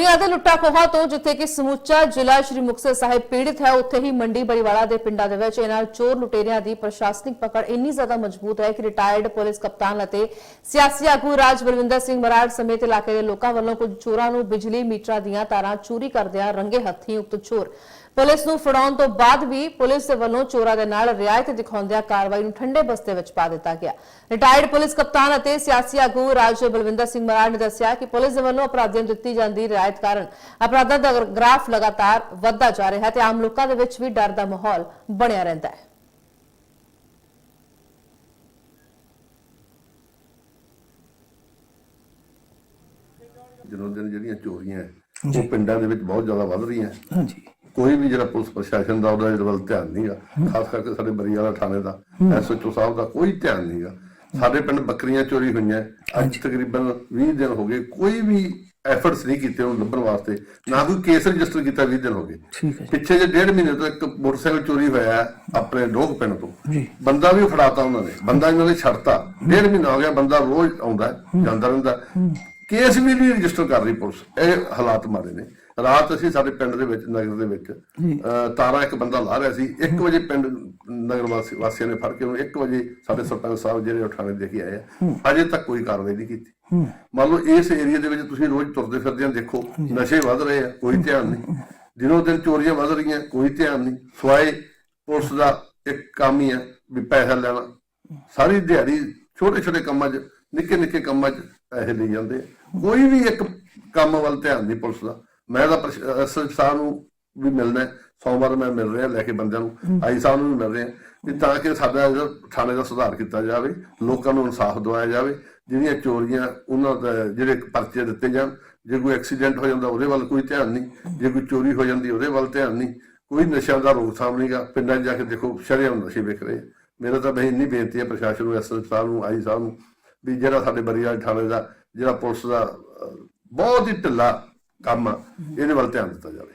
ਚੋਰੀਆਂ ਦੇ ਲੁੱਟਾਂ ਖੋਹਾਂ ਤੋਂ ਜਿੱਥੇ ਕਿ ਸਮੁੱਚਾ ਜ਼ਿਲ੍ਹਾ ਸ਼੍ਰੀ ਮੁਕਤਸਰ ਸਾਹਿਬ ਪੀੜਿਤ ਹੈ, ਉੱਥੇ ਹੀ ਮੰਡੀ ਬੜੀਵਾਲਾ ਦੇ ਪਿੰਡਾਂ ਦੇ ਵਿੱਚ ਇਹਨਾਂ ਚੋਰ ਲੁਟੇਰਿਆਂ ਦੀ ਪ੍ਰਸ਼ਾਸਨਿਕ ਪਕੜ ਇੰਨੀ ਜ਼ਿਆਦਾ ਮਜ਼ਬੂਤ ਹੈ ਕਿ ਰਿਟਾਇਰਡ ਪੁਲਿਸ ਕਪਤਾਨ ਅਤੇ ਸਿਆਸੀ ਆਗੂ ਰਾਜ ਬਲਵਿੰਦਰ ਸਿੰਘ ਮਰਾੜ ਸਮੇਤ ਇਲਾਕੇ ਦੇ ਲੋਕਾਂ ਵੱਲੋਂ ਕੁਝ ਚੋਰਾਂ ਨੂੰ ਬਿਜਲੀ ਮੀਟਰਾਂ ਦੀਆਂ ਤਾਰਾਂ ਚੋਰੀ ਕਰਦਿਆਂ ਰੰਗੇ ਹੱਥੀਂ ਉਕਤ ਚੋਰ। ਪੁਲਿਸ ਨੂੰ ਫੜਾਉਣ ਤੋਂ ਬਾਅਦ ਵੀ ਪੁਲਿਸ ਦੇ ਵੱਲੋਂ ਚੋਰਾਂ ਦੇ ਨਾਲ ਰਿਆਇਤ ਦਿਖਾਉਂਦਿਆਂ ਕਾਰਵਾਈ ਨੂੰ ਠੰਡੇ ਬਸਤੇ ਵਿੱਚ ਪਾ ਦਿੱਤਾ ਗਿਆ। ਰਿਟਾਇਰਡ ਪੁਲਿਸ ਕਪਤਾਨ ਅਤੇ ਸਿਆਸੀ ਆਗੂ ਰਾਜ ਬਲਵਿੰਦਰ ਸਿੰਘ ਮਰਾੜ ਨੇ ਦੱਸਿਆ ਕਿ ਪੁਲਿਸ ਦੇ ਵੱਲੋਂ ਅਪਰਾਧੀਆਂ ਨੂੰ ਦਿੱਤੀ ਜਾਂਦੀ ਰਿਆਇਤ ਕਾਰਨ ਅਪਰਾਧਾਂ ਦਾ ਗ੍ਰਾਫ ਲਗਾਤਾਰ ਵੱਧਦਾ ਜਾ ਰਿਹਾ ਹੈ ਤੇ ਆਮ ਲੋਕਾਂ ਦੇ ਵਿੱਚ ਵੀ ਡਰ ਦਾ ਮਾਹੌਲ ਬਣਿਆ ਰਹਿੰਦਾ ਹੈ। ਦਿਨੋਂ ਦਿਨ ਜਿਹੜੀਆਂ ਚੋਰੀਆਂ ਉਹ ਪਿੰਡਾਂ ਦੇ ਵਿੱਚ ਬਹੁਤ ਜ਼ਿਆਦਾ ਵੱਧ ਰਹੀਆਂ ਹਾਂਜੀ। ਕੋਈ ਵੀ ਜਿਹੜਾ ਪੁਲਿਸ ਪ੍ਰਸ਼ਾਸਨ ਦਾ ਉਹਦਾ ਵੱਲ ਧਿਆਨ ਨਹੀਂਗਾ ਖਾਸ ਕਰਕੇ ਸਾਡੇ ਬਰੀਆਲਾ ਥਾਣੇ ਦਾ ਐਸਓਚਓ ਸਾਹਿਬ ਦਾ ਕੋਈ ਧਿਆਨ ਨਹੀਂਗਾ ਸਾਡੇ ਪਿੰਡ ਬੱਕਰੀਆਂ ਚੋਰੀ ਹੋਈਆਂ ਅੱਜ ਤਕਰੀਬਨ 20 ਦਿਨ ਹੋ ਗਏ ਕੋਈ ਵੀ ਐਫਰਟਸ ਨਹੀਂ ਕੀਤੇ ਉਹਨੂੰ ਲੱਭਣ ਵਾਸਤੇ ਨਾ ਕੋਈ ਕੇਸ ਰਜਿਸਟਰ ਕੀਤਾ 20 ਦਿਨ ਹੋ ਗਏ। ਠੀਕ ਹੈ ਜੀ। ਪਿੱਛੇ ਜੇ ਡੇਢ ਮਹੀਨੇ ਤੋਂ ਇੱਕ ਮੋਟਰਸਾਈਕਲ ਚੋਰੀ ਹੋਇਆ ਆਪਣੇ ਡੋਗ ਪਿੰਡ ਤੋਂ। ਜੀ। ਬੰਦਾ ਵੀ ਫੜਾਤਾ ਉਹਨਾਂ ਨੇ ਬੰਦਾ ਇਹਨਾਂ ਨੇ ਛੱਡਤਾ। ਡੇਢ ਮਹੀਨਾ ਹੋ ਗਿਆ ਬੰਦਾ ਰੋਜ਼ ਆਉਂਦਾ ਜਾਂਦਾ ਰਹਿੰਦਾ। ਕੇਸ ਵੀ ਨਹੀਂ ਰਜਿਸਟਰ ਕਰ ਰਹੀ ਪੁਲਿਸ। ਇਹ ਹਾਲਾਤ ਮਾੜੇ ਨੇ। ਰਾਤ ਅਸੀਂ ਸਾਡੇ ਪਿੰਡ ਦੇ ਵਿੱਚ ਨਗਰ ਦੇ ਵਿੱਚ ਤਾਰਾ ਇੱਕ ਬੰਦਾ ਲਾ ਰਿਹਾ ਸੀ। 1 ਵਜੇ ਪਿੰਡ ਨਗਰ ਵਾਸੀ ਵਾਸੀਆਂ ਨੇ ਫੜ ਕੇ ਉਹਨੂੰ 1 ਵਜੇ ਸਾਡੇ ਸਰਪੰਚ ਸਾਹਿਬ ਜਿਹੜੇ ਉਠਾਣੇ ਦੇ ਕੇ ਆਏ ਆ। ਅਜੇ ਤੱਕ ਕੋਈ ਕਾਰਵਾਈ ਨਹੀਂ ਕੀਤੀ। ਮੰਨ ਲਓ ਇਸ ਏਰੀਆ ਦੇ ਵਿੱਚ ਤੁਸੀਂ ਰੋਜ਼ ਤੁਰਦੇ ਫਿਰਦੇ ਆ ਦੇਖੋ ਨਸ਼ੇ ਵੱਧ ਰਹੇ ਆ ਕੋਈ ਧਿਆਨ ਨਹੀਂ। ਦਿਨੋਂ ਦਿਨ ਚੋਰੀਆਂ ਵੱਧ ਰਹੀਆਂ ਕੋਈ ਧਿਆਨ ਨਹੀਂ। ਸਵਾਏ ਪੁਲਿਸ ਦਾ ਇੱਕ ਕੰਮ ਹੀ ਹੈ ਵੀ ਪੈਸਾ ਲੈਣਾ। ਸਾਰੀ ਦਿਹਾੜੀ ਛੋਟੇ ਛੋਟੇ ਕੰਮਾਂ 'ਚ ਨਿੱਕੇ ਨਿੱਕੇ ਕੰਮਾਂ 'ਚ ਪੈਸੇ ਲਈ ਜਾਂਦੇ। ਕੋਈ ਵੀ ਇੱਕ ਕੰਮ ਵੱਲ ਧਿਆਨ ਨਹੀਂ ਪੁਲਿਸ ਦਾ। ਮੈਂ ਤਾਂ ਸਾਹਿਬ ਨੂੰ ਵੀ ਮਿਲਣਾ। ਸੋਮਵਾਰ ਮੈਂ ਮਿਲ ਰਿਹਾ ਲੈ ਕੇ ਬੰਦਿਆਂ ਨੂੰ। ਆਈ ਸਾਹਿਬ ਨੂੰ ਮਿਲ ਰਿਹਾ ਵੀ ਤਾਂ ਕਿ ਸਾਡਾ ਥਾਣੇ ਦਾ ਸੁਧਾਰ ਕੀਤਾ ਜਾਵੇ ਲੋਕਾਂ ਨੂੰ ਇਨਸਾਫ ਦਿਵਾਇਆ ਜਾਵੇ। ਜਿਹੜੀਆਂ ਚੋਰੀਆਂ ਉਹਨਾਂ ਦਾ ਜਿਹੜੇ ਪਰਚੇ ਦਿੱਤੇ ਜਾਣ ਜੇ ਕੋਈ ਐਕਸੀਡੈਂਟ ਹੋ ਜਾਂਦਾ ਉਹਦੇ ਵੱਲ ਕੋਈ ਧਿਆਨ ਨਹੀਂ। ਜੇ ਕੋਈ ਚੋਰੀ ਹੋ ਜਾਂਦੀ ਉਹਦੇ ਵੱਲ ਧਿਆਨ ਨਹੀਂ। ਕੋਈ ਨਸ਼ਿਆਂ ਦਾ ਰੋਕਥਾਮ ਨਹੀਂਗਾ। ਪਿੰਡਾਂ 'ਚ ਜਾ ਕੇ ਦੇਖੋ ਸ਼ਰੇਆਮ ਨਸ਼ੇ ਵਿਕ ਰਹੇ। ਮੇਰਾ ਤਾਂ ਬਈ ਇੰਨੀ ਬੇਨਤੀ ਹੈ ਪ੍ਰਸ਼ਾਸਨ ਨੂੰ ਐਸਐਸ ਸਾਹਿਬ ਨੂੰ ਆਈ ਸਾਹਿਬ ਨੂੰ ਵੀ ਜਿਹੜਾ ਸਾਡੇ ਬਰੀਆ ਥਾਣੇ ਦਾ, ਜਿਹੜਾ ਪੁਲਿਸ ਦਾ ਬਹੁਤ ਹੀ ਢਿੱਲਾ ਕੰਮ ਆ ਇਹਦੇ ਵੱਲ ਧਿਆਨ ਦਿੱਤਾ ਜਾਵੇ।